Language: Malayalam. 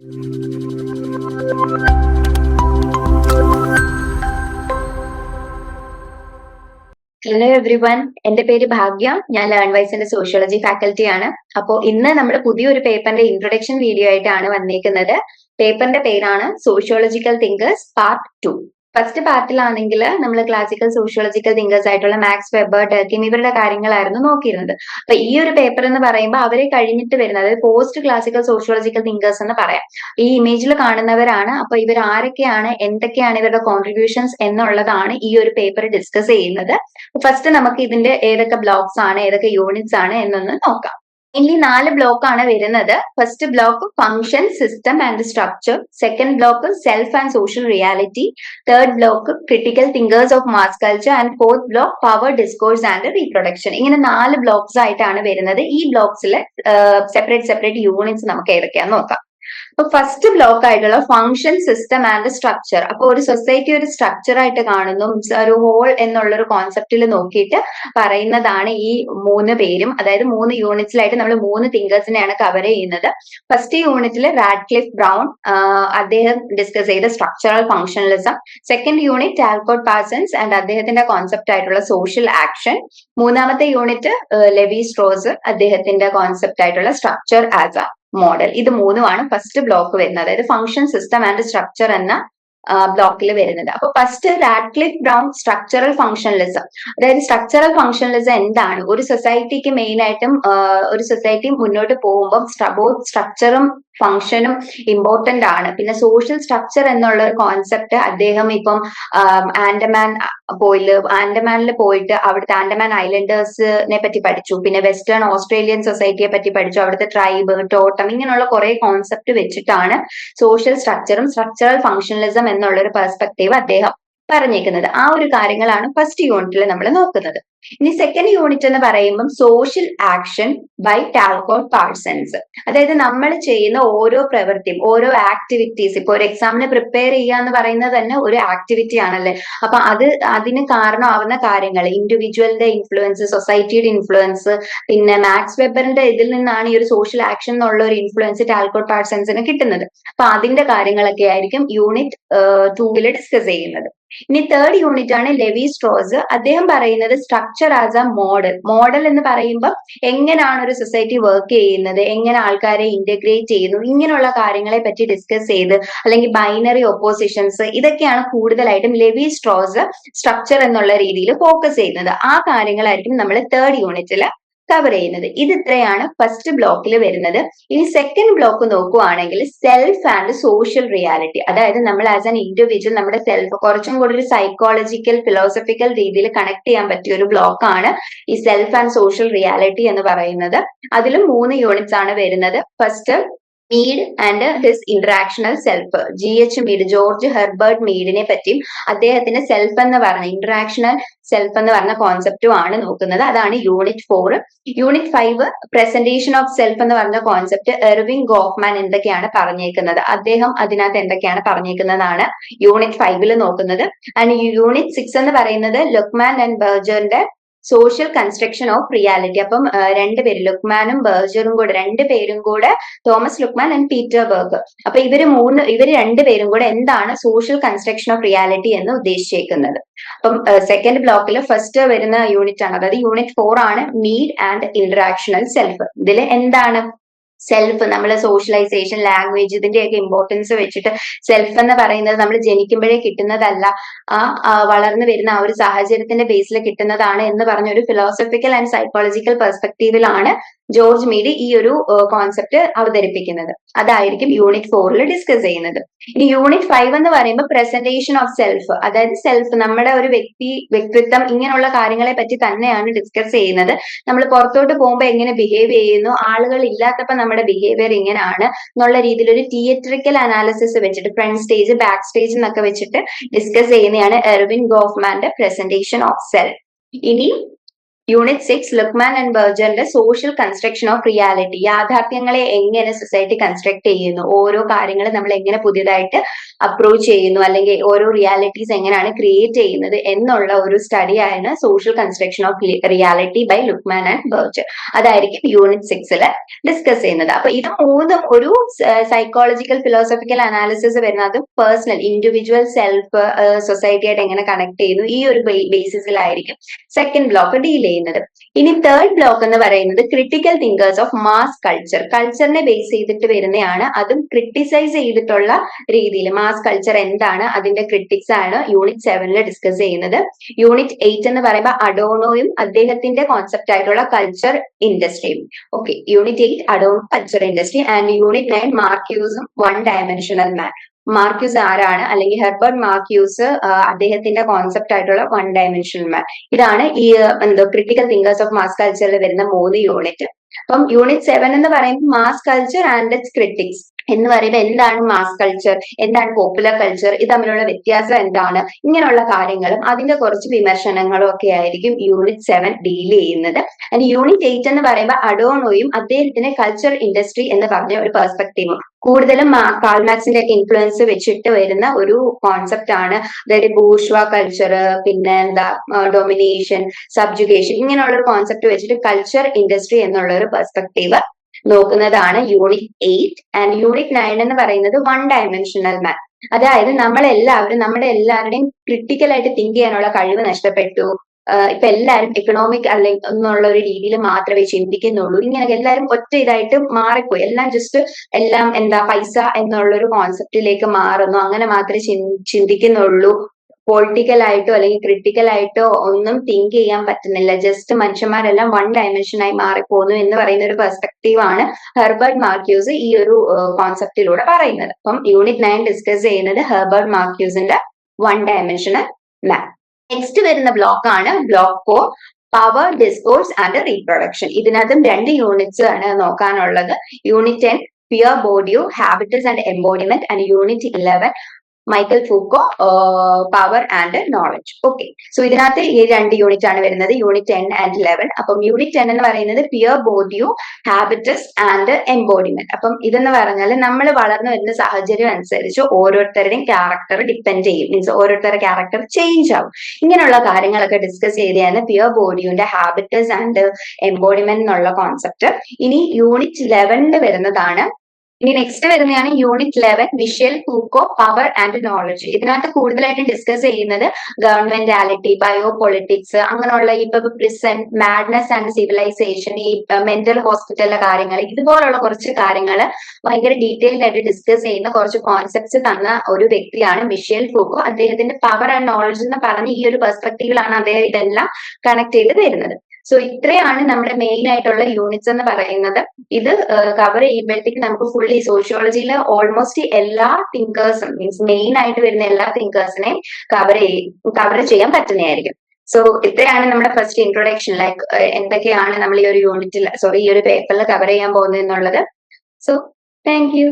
ഹലോ എവ്രി വൺ എന്റെ പേര് ഭാഗ്യ. ഞാൻ ലേൺ വൈസിന്റെ സോഷ്യോളജി ഫാക്കൽറ്റി ആണ്. അപ്പോൾ ഇന്ന് നമ്മൾ പുതിയൊരു പേപ്പറിന്റെ ഇൻട്രൊഡക്ഷൻ വീഡിയോ ആയിട്ടാണ് വന്നിരിക്കുന്നത് പേപ്പറിന്റെ പേരാണ് sociological thinkers part two first പാർട്ടിലാണെങ്കിൽ നമ്മൾ ക്ലാസിക്കൽ സോഷ്യോളജിക്കൽ തിങ്കേഴ്സ് ആയിട്ടുള്ള മാക്സ് വെബർ ടെർക്കിം ഇവരുടെ കാര്യങ്ങളായിരുന്നു നോക്കിയിരുന്നത്. അപ്പൊ ഈ ഒരു പേപ്പർ എന്ന് പറയുമ്പോൾ അവരെ കഴിഞ്ഞിട്ട് വരുന്നത് അതായത് പോസ്റ്റ് ക്ലാസിക്കൽ സോഷ്യോളജിക്കൽ തിങ്കേഴ്സ് എന്ന് പറയാം. ഈ ഇമേജിൽ കാണുന്നവരാണ്. അപ്പൊ ഇവർ ആരൊക്കെയാണ് എന്തൊക്കെയാണ് ഇവരുടെ കോൺട്രിബ്യൂഷൻസ് എന്നുള്ളതാണ് ഈ ഒരു പേപ്പർ ഡിസ്കസ് ചെയ്യുന്നത്. ഫസ്റ്റ് നമുക്ക് ഇതിന്റെ ഏതൊക്കെ ബ്ലോക്സ് ആണ് ഏതൊക്കെ യൂണിറ്റ്സ് ആണ് എന്നൊന്ന് നോക്കാം. ഇനി നാല് ബ്ലോക്ക് ആണ് വരുന്നത്. First block function system and structure second block self and social reality third block critical thinkers of mass culture and fourth block power discourse and reproduction ഇങ്ങനെ നാല് ബ്ലോക്സ് ആയിട്ടാണ് വരുന്നത്. ഈ ബ്ലോക്സിൽ സെപ്പറേറ്റ് സെപ്പറേറ്റ് യൂണിറ്റ്സ് നമുക്ക് ഏതൊക്കെയാന്ന് നോക്കാം. അപ്പൊ ഫസ്റ്റ് ബ്ലോക്ക് ആയിട്ടുള്ള ഫംഗ്ഷൻ സിസ്റ്റം ആൻഡ് സ്ട്രക്ചർ അപ്പൊ ഒരു സൊസൈറ്റി ഒരു സ്ട്രക്ചർ ആയിട്ട് കാണുന്നു. ഒരു ഹോൾ എന്നുള്ള ഒരു കോൺസെപ്റ്റിൽ നോക്കിയിട്ട് പറയുന്നതാണ് ഈ മൂന്ന് പേരും. അതായത് മൂന്ന് യൂണിറ്റ്സിലായിട്ട് നമ്മൾ മൂന്ന് തിങ്കേഴ്സിനെയാണ് കവർ ചെയ്യുന്നത്. ഫസ്റ്റ് യൂണിറ്റിൽ റാഡ്ക്ലിഫ് ബ്രൗൺ അദ്ദേഹം ഡിസ്കസ് ചെയ്ത structural functionalism second unit Talcott Parsons and അദ്ദേഹത്തിന്റെ കോൺസെപ്റ്റ് ആയിട്ടുള്ള സോഷ്യൽ ആക്ഷൻ മൂന്നാമത്തെ യൂണിറ്റ് ലെവി സ്ട്രോസ് അദ്ദേഹത്തിന്റെ കോൺസെപ്റ്റ് ആയിട്ടുള്ള സ്ട്രക്ചർ ആസ് എ മോഡൽ ഇത് മൂന്നുമാണ് ഫസ്റ്റ് ബ്ലോക്ക് വരുന്നത്. അതായത് ഫംഗ്ഷൻ സിസ്റ്റം ആൻഡ് സ്ട്രക്ചർ എന്ന ബ്ലോക്കിൽ വരുന്നത്. അപ്പൊ first Radcliffe Brown structural functionalism അതായത് സ്ട്രക്ചറൽ ഫംഗ്ഷനലിസം എന്താണ്? ഒരു സൊസൈറ്റിക്ക് മെയിൻ ആയിട്ടും ഒരു സൊസൈറ്റി മുന്നോട്ട് പോകുമ്പോൾ ബോത്ത് സ്ട്രക്ചറും ഫംഗ്ഷനും ഇമ്പോർട്ടന്റ് ആണ്. പിന്നെ സോഷ്യൽ സ്ട്രക്ചർ എന്നുള്ള ഒരു കോൺസെപ്റ്റ് അദ്ദേഹം ഇപ്പം ആൻഡമാൻ പോയിൽ ആൻഡമാനിൽ പോയിട്ട് അവിടുത്തെ ആൻഡമാൻ ഐലൻഡേഴ്സിനെ പറ്റി പഠിച്ചു. പിന്നെ വെസ്റ്റേൺ ഓസ്ട്രേലിയൻ സൊസൈറ്റിയെ പറ്റി പഠിച്ചു. അവിടുത്തെ ട്രൈബ് ടോട്ടം ഇങ്ങനെയുള്ള കുറെ കോൺസെപ്റ്റ് വെച്ചിട്ടാണ് സോഷ്യൽ സ്ട്രക്ചറും സ്ട്രക്ചറൽ ഫംഗ്ഷനലിസം എന്നുള്ള ഒരു പെർസ്പെക്റ്റീവ് അദ്ദേഹം പറഞ്ഞേക്കുന്നത്. ആ ഒരു കാര്യങ്ങളാണ് ഫസ്റ്റ് യൂണിറ്റിൽ നമ്മൾ നോക്കുന്നത്. ഇനി സെക്കൻഡ് യൂണിറ്റ് എന്ന് പറയുമ്പം social action by Talcott Parsons അതായത് നമ്മൾ ചെയ്യുന്ന ഓരോ പ്രവൃത്തിയും ഓരോ ആക്ടിവിറ്റീസ് ഇപ്പൊ ഒരു എക്സാമിന് പ്രിപ്പയർ ചെയ്യുക എന്ന് പറയുന്നത് തന്നെ ഒരു ആക്ടിവിറ്റി ആണല്ലേ? അപ്പൊ അത് അതിന് കാരണമാവുന്ന കാര്യങ്ങൾ ഇൻഡിവിജ്വലിന്റെ ഇൻഫ്ലുവൻസ് സൊസൈറ്റിയുടെ ഇൻഫ്ലുവൻസ് പിന്നെ മാക്സ് വെബറിന്റെ ഇതിൽ നിന്നാണ് ഈ ഒരു സോഷ്യൽ ആക്ഷൻ എന്നുള്ള ഒരു ഇൻഫ്ലുവൻസ് ടാൽക്കോട്ട് പാഴ്സൺസിന് കിട്ടുന്നത്. അപ്പൊ അതിന്റെ കാര്യങ്ങളൊക്കെ ആയിരിക്കും യൂണിറ്റ് ടൂവിൽ ഡിസ്കസ് ചെയ്യുന്നത്. ഇനി തേർഡ് യൂണിറ്റ് ആണ് ലെവി സ്ട്രോസ് അദ്ദേഹം പറയുന്നത് structure as a model model എന്ന് പറയുമ്പോൾ എങ്ങനെയാണ് ഒരു സൊസൈറ്റി വർക്ക് ചെയ്യുന്നത് എങ്ങനെ ആൾക്കാരെ ഇന്റഗ്രേറ്റ് ചെയ്യുന്നു ഇങ്ങനെയുള്ള കാര്യങ്ങളെ പറ്റി ഡിസ്കസ് ചെയ്ത് അല്ലെങ്കിൽ ബൈനറി ഒപ്പോസിഷൻസ് ഇതൊക്കെയാണ് കൂടുതലായിട്ടും ലെവി സ്ട്രോസ് സ്ട്രക്ചർ എന്നുള്ള രീതിയിൽ ഫോക്കസ് ചെയ്യുന്നത്. ആ കാര്യങ്ങളായിരിക്കും നമ്മൾ തേർഡ് യൂണിറ്റിൽ കവർ ചെയ്യുന്നത്. ഇത് ഇത്രയാണ് ഫസ്റ്റ് ബ്ലോക്കിൽ വരുന്നത്. ഇനി സെക്കൻഡ് ബ്ലോക്ക് നോക്കുവാണെങ്കിൽ സെൽഫ് ആൻഡ് സോഷ്യൽ റിയാലിറ്റി അതായത് നമ്മൾ ആസ് ആൻ ഇൻഡിവിജ്വൽ നമ്മുടെ സെൽഫ് കുറച്ചും കൂടി ഒരു സൈക്കോളജിക്കൽ ഫിലോസഫിക്കൽ രീതിയിൽ കണക്ട് ചെയ്യാൻ പറ്റിയ ഒരു ബ്ലോക്കാണ് ഈ സെൽഫ് ആൻഡ് സോഷ്യൽ റിയാലിറ്റി എന്ന് പറയുന്നത്. അതിലും മൂന്ന് യൂണിറ്റ്സ് ആണ് വരുന്നത്. First Mead and his interactional self G H Mead George Herbert മീഡിനെ പറ്റിയും അദ്ദേഹത്തിന്റെ സെൽഫ് എന്ന് പറഞ്ഞ ഇന്ററാക്ഷണൽ സെൽഫ് എന്ന് പറഞ്ഞ കോൺസെപ്റ്റും ആണ് നോക്കുന്നത്. അതാണ് unit four unit five presentation of self എന്ന് പറഞ്ഞ കോൺസെപ്റ്റ് എർവിൻ ഗോഫ്മാൻ എന്തൊക്കെയാണ് പറഞ്ഞേക്കുന്നത്? അദ്ദേഹം അതിനകത്ത് എന്തൊക്കെയാണ് പറഞ്ഞേക്കുന്നതാണ് യൂണിറ്റ് ഫൈവിൽ നോക്കുന്നത്. ആൻഡ് യൂണിറ്റ് സിക്സ് എന്ന് പറയുന്നത് ലുക്മാൻ ആൻഡ് ബർജറിന്റെ സോഷ്യൽ കൺസ്ട്രക്ഷൻ ഓഫ് റിയാലിറ്റി അപ്പം രണ്ടുപേര് ലുക്മാനും ബർജറും കൂടെ രണ്ടുപേരും കൂടെ Thomas Luckmann and Peter Berger. അപ്പൊ ഇവർ മൂന്ന് ഇവർ രണ്ടുപേരും കൂടെ എന്താണ് സോഷ്യൽ കൺസ്ട്രക്ഷൻ ഓഫ് റിയാലിറ്റി എന്ന് ഉദ്ദേശിച്ചേക്കുന്നത്. അപ്പം സെക്കൻഡ് ബ്ലോക്കിൽ ഫസ്റ്റ് വരുന്ന യൂണിറ്റ് ആണ്. അതായത് യൂണിറ്റ് ഫോർ ആണ് നീഡ് ആൻഡ് ഇന്ററാക്ഷണൽ സെൽഫ് ഇതിൽ എന്താണ്? സെൽഫ് നമ്മളെ സോഷ്യലൈസേഷൻ ലാംഗ്വേജ് ഇതിന്റെയൊക്കെ ഇമ്പോർട്ടൻസ് വെച്ചിട്ട് സെൽഫ് എന്ന് പറയുന്നത് നമ്മൾ ജനിക്കുമ്പോഴേ കിട്ടുന്നതല്ല. ആ വളർന്നു വരുന്ന ആ ഒരു സാഹചര്യത്തിന്റെ ബേസിൽ കിട്ടുന്നതാണ് എന്ന് പറഞ്ഞ ഒരു ഫിലോസഫിക്കൽ ആൻഡ് സൈക്കോളജിക്കൽ പെർസ്പെക്റ്റീവിലാണ് ജോർജ് മീഡ് ഈ ഒരു കോൺസെപ്റ്റ് അവതരിപ്പിക്കുന്നത്. അതായിരിക്കും യൂണിറ്റ് ഫോറിൽ ഡിസ്കസ് ചെയ്യുന്നത്. ഇനി യൂണിറ്റ് ഫൈവ് എന്ന് പറയുമ്പോൾ പ്രസന്റേഷൻ ഓഫ് സെൽഫ് അതായത് സെൽഫ് നമ്മുടെ ഒരു വ്യക്തി വ്യക്തിത്വം ഇങ്ങനെയുള്ള കാര്യങ്ങളെ പറ്റി തന്നെയാണ് ഡിസ്കസ് ചെയ്യുന്നത്. നമ്മൾ പുറത്തോട്ട് പോകുമ്പോൾ എങ്ങനെ ബിഹേവ് ചെയ്യുന്നു ആളുകൾ ഇല്ലാത്തപ്പോൾ നമ്മുടെ ബിഹേവിയർ ഇങ്ങനെയാണ് എന്നുള്ള രീതിയിൽ ഒരു തിയേറ്ററിക്കൽ അനാലിസിസ് വെച്ചിട്ട് ഫ്രണ്ട് സ്റ്റേജ് ബാക്ക് സ്റ്റേജ് എന്നൊക്കെ വെച്ചിട്ട് ഡിസ്കസ് ചെയ്യുന്നതാണ് എർവിൻ ഗോഫ്മാന്റെ പ്രസന്റേഷൻ ഓഫ് സെൽഫ് ഇനി യൂണിറ്റ് സിക്സ് ലുക്മാൻ ആൻഡ് ബർജറിന്റെ സോഷ്യൽ കൺസ്ട്രക്ഷൻ ഓഫ് റിയാലിറ്റി യാഥാർത്ഥ്യങ്ങളെ എങ്ങനെ സൊസൈറ്റി കൺസ്ട്രക്ട് ചെയ്യുന്നു? ഓരോ കാര്യങ്ങൾ നമ്മൾ എങ്ങനെ പുതിയതായിട്ട് അപ്രോച്ച് ചെയ്യുന്നു? അല്ലെങ്കിൽ ഓരോ റിയാലിറ്റീസ് എങ്ങനെയാണ് ക്രിയേറ്റ് ചെയ്യുന്നത്? എന്നുള്ള ഒരു study സ്റ്റഡിയാണ് social construction of reality by Luckmann and Berger അതായിരിക്കും യൂണിറ്റ് സിക്സിൽ ഡിസ്കസ് ചെയ്യുന്നത്. അപ്പൊ ഇത് മൂന്നും ഒരു സൈക്കോളജിക്കൽ ഫിലോസഫിക്കൽ അനാലിസിസ് വരുന്നത് പേഴ്സണൽ ഇൻഡിവിജ്വൽ സെൽഫ് സൊസൈറ്റിയായിട്ട് എങ്ങനെ കണക്ട് ചെയ്യുന്നു? ഈ ഒരു ബേസിസിലായിരിക്കും സെക്കൻഡ് ബ്ലോക്ക് ഡീൽ ചെയ്യുന്നത്. ഇനി തേർഡ് ബ്ലോക്ക് എന്ന് പറയുന്നത് critical thinkers of mass culture കൾച്ചറിനെ base ചെയ്തിട്ട് വരുന്നതാണ് അതും ക്രിട്ടിസൈസ് ചെയ്തിട്ടുള്ള രീതിയിൽ. മാസ് കൾച്ചർ എന്താണ് അതിന്റെ ക്രിട്ടിക്സ് ആണ് യൂണിറ്റ് സെവനിൽ ഡിസ്കസ് ചെയ്യുന്നത്. യൂണിറ്റ് എയ്റ്റ് എന്ന് പറയുമ്പോൾ അഡോണോയും അദ്ദേഹത്തിന്റെ കോൺസെപ്റ്റ് ആയിട്ടുള്ള culture ഇൻഡസ്ട്രിയും okay unit eight Adorno culture industry and unit nine മാർക്യൂസും one dimensional man Marcuse ആരാണ്? അല്ലെങ്കിൽ ഹെർബർട്ട് മാർക്യൂസ് അദ്ദേഹത്തിന്റെ കോൺസെപ്റ്റ് ആയിട്ടുള്ള വൺ ഡയമെൻഷണൽ മാൻ ഇതാണ് ഈ എന്തോ ക്രിട്ടിക്കൽ തിങ്കേഴ്സ് ഓഫ് മാസ് കൾച്ചറിൽ വരുന്ന മൂന്ന് യൂണിറ്റ് അപ്പം യൂണിറ്റ് സെവൻ എന്ന് പറയുമ്പോൾ mass culture and its critics എന്ന് പറയുമ്പോൾ എന്താണ് മാസ് കൾച്ചർ എന്താണ് പോപ്പുലർ കൾച്ചർ ഇത് തമ്മിലുള്ള വ്യത്യാസം എന്താണ്? ഇങ്ങനെയുള്ള കാര്യങ്ങളും അതിന്റെ കുറച്ച് വിമർശനങ്ങളും ഒക്കെ ആയിരിക്കും യൂണിറ്റ് സെവൻ ഡീൽ ചെയ്യുന്നത്. ആൻഡ് യൂണിറ്റ് എയ്റ്റ് എന്ന് പറയുമ്പോൾ അഡോണോയും അദ്ദേഹത്തിന്റെ കൾച്ചർ ഇൻഡസ്ട്രി എന്ന് പറഞ്ഞ ഒരു പെർസ്പെക്റ്റീവും കൂടുതലും കാൾമാക്സിന്റെ ഒക്കെ ഇൻഫ്ലുവൻസ് വെച്ചിട്ട് വരുന്ന ഒരു കോൺസെപ്റ്റ് ആണ്. അതായത് ബൂഷ്വ കൾച്ചർ പിന്നെ എന്താ ഡൊമിനേഷൻ സബ്ജുഗേഷൻ ഇങ്ങനെയുള്ള ഒരു കോൺസെപ്റ്റ് വെച്ചിട്ട് കൾച്ചർ ഇൻഡസ്ട്രി എന്നുള്ള ഒരു പെർസ്പെക്റ്റീവ് നോക്കുന്നതാണ് unit eight. And unit nine എന്ന് പറയുന്നത് വൺ ഡയമെൻഷണൽ മാൻ അതായത് നമ്മളെല്ലാവരും നമ്മുടെ എല്ലാവരുടെയും ക്രിട്ടിക്കൽ ആയിട്ട് തിങ്ക് ചെയ്യാനുള്ള കഴിവ് നഷ്ടപ്പെട്ടു. ഇപ്പൊ എല്ലാവരും എക്കണോമിക് അല്ലെങ്കിൽ എന്നുള്ള ഒരു രീതിയിൽ മാത്രമേ ചിന്തിക്കുന്നുള്ളൂ. ഇങ്ങനെ എല്ലാവരും ഒറ്റ ഇതായിട്ട് മാറിപ്പോയി. എല്ലാം ജസ്റ്റ് എല്ലാം എന്താ പൈസ എന്നുള്ള ഒരു കോൺസെപ്റ്റിലേക്ക് മാറുന്നു. അങ്ങനെ മാത്രമേ ചിന്തിക്കുന്നുള്ളൂ. പൊളിറ്റിക്കൽ ആയിട്ടോ അല്ലെങ്കിൽ ക്രിട്ടിക്കൽ ആയിട്ടോ ഒന്നും തിങ്ക് ചെയ്യാൻ പറ്റുന്നില്ല. ജസ്റ്റ് മനുഷ്യന്മാരെല്ലാം വൺ ഡയമെൻഷനായി മാറിപ്പോകുന്നു എന്ന് പറയുന്ന ഒരു പെർസ്പെക്റ്റീവ് ആണ് ഹെർബർട്ട് മാർക്യൂസ് ഈ ഒരു കോൺസെപ്റ്റിലൂടെ പറയുന്നത്. അപ്പം യൂണിറ്റ് നയൻ ഡിസ്കസ് ചെയ്യുന്നത് ഹെർബർട്ട് മാർക്യൂസിന്റെ വൺ ഡയമെൻഷണൽ മാപ്പ് നെക്സ്റ്റ് വരുന്ന ബ്ലോക്ക് ആണ് block four power discourse and reproduction ഇതിനകത്തും രണ്ട് യൂണിറ്റ്സ് ആണ് നോക്കാനുള്ളത്. Unit ten Pierre Bourdieu habitus and embodiment and unit eleven Michel Foucault power and knowledge okay so ഇതിനകത്ത് ഈ രണ്ട് യൂണിറ്റ് ആണ് വരുന്നത്. യൂണിറ്റ് ടെൻ ആൻഡ് ഇലവൻ അപ്പം യൂണിറ്റ് ടെൻ എന്ന് പറയുന്നത് Pierre Bourdieu habitus and embodiment അപ്പം ഇതെന്ന് പറഞ്ഞാൽ നമ്മൾ വളർന്നു വരുന്ന സാഹചര്യം അനുസരിച്ച് ഓരോരുത്തരുടെയും ക്യാരക്ടർ ഡിപ്പെൻഡ് ചെയ്യും. മീൻസ് ഓരോരുത്തരുടെ ക്യാരക്ടർ ചേഞ്ച് ആവും. ഇങ്ങനെയുള്ള കാര്യങ്ങളൊക്കെ ഡിസ്കസ് ചെയ്തെയാണ് പിയർ ബോഡിയുടെ ഹാബിറ്റസ് ആൻഡ് എംബോഡിമെന്റ് എന്നുള്ള കോൺസെപ്റ്റ് ഇനി യൂണിറ്റ് ലെവനിൽ വരുന്നതാണ് ഇനി നെക്സ്റ്റ് വരുന്നതാണ് unit eleven Michel Foucault power and knowledge ഇതിനകത്ത് കൂടുതലായിട്ടും ഡിസ്കസ് ചെയ്യുന്നത് ഗവൺമെന്റാലിറ്റി ബയോ പൊളിറ്റിക്സ് അങ്ങനെയുള്ള ഇപ്പൊ പ്രിസൺ മാഡ്നസ് ആൻഡ് സിവിലൈസേഷൻ ഈ മെന്റൽ ഹോസ്പിറ്റലിലെ കാര്യങ്ങൾ ഇതുപോലുള്ള കുറച്ച് കാര്യങ്ങൾ ഭയങ്കര ഡീറ്റെയിൽഡ് ആയിട്ട് ഡിസ്കസ് ചെയ്യുന്ന കുറച്ച് കോൺസെപ്റ്റ്സ് തന്ന ഒരു വ്യക്തിയാണ് മിഷേൽ ഫൂക്കോ അദ്ദേഹത്തിന്റെ പവർ ആൻഡ് നോളജ് എന്ന് പറഞ്ഞ ഈ ഒരു പെർസ്പെക്റ്റീവിലാണ് അദ്ദേഹം ഇതെല്ലാം കണക്ട് ചെയ്ത് വരുന്നത്. സോ ഇത്രയാണ് നമ്മുടെ മെയിൻ ആയിട്ടുള്ള യൂണിറ്റ്സ് എന്ന് പറയുന്നത്. ഇത് കവർ ചെയ്യുമ്പോഴത്തേക്ക് നമുക്ക് ഫുള്ളി സോഷ്യോളജിയിൽ ഓൾമോസ്റ്റ് എല്ലാ തിങ്കേഴ്സും മീൻസ് മെയിൻ ആയിട്ട് വരുന്ന എല്ലാ തിങ്കേഴ്സിനെയും കവർ കവർ ചെയ്യാൻ പറ്റുന്നതായിരിക്കും. സോ ഇത്രയാണ് നമ്മുടെ ഫസ്റ്റ് ഇൻട്രൊഡക്ഷൻ ലൈക്ക് എന്തൊക്കെയാണ് നമ്മൾ ഈ ഒരു യൂണിറ്റിൽ സോറി ഈ ഒരു പേപ്പറിൽ കവർ ചെയ്യാൻ പോകുന്നത് എന്നുള്ളത്. So thank you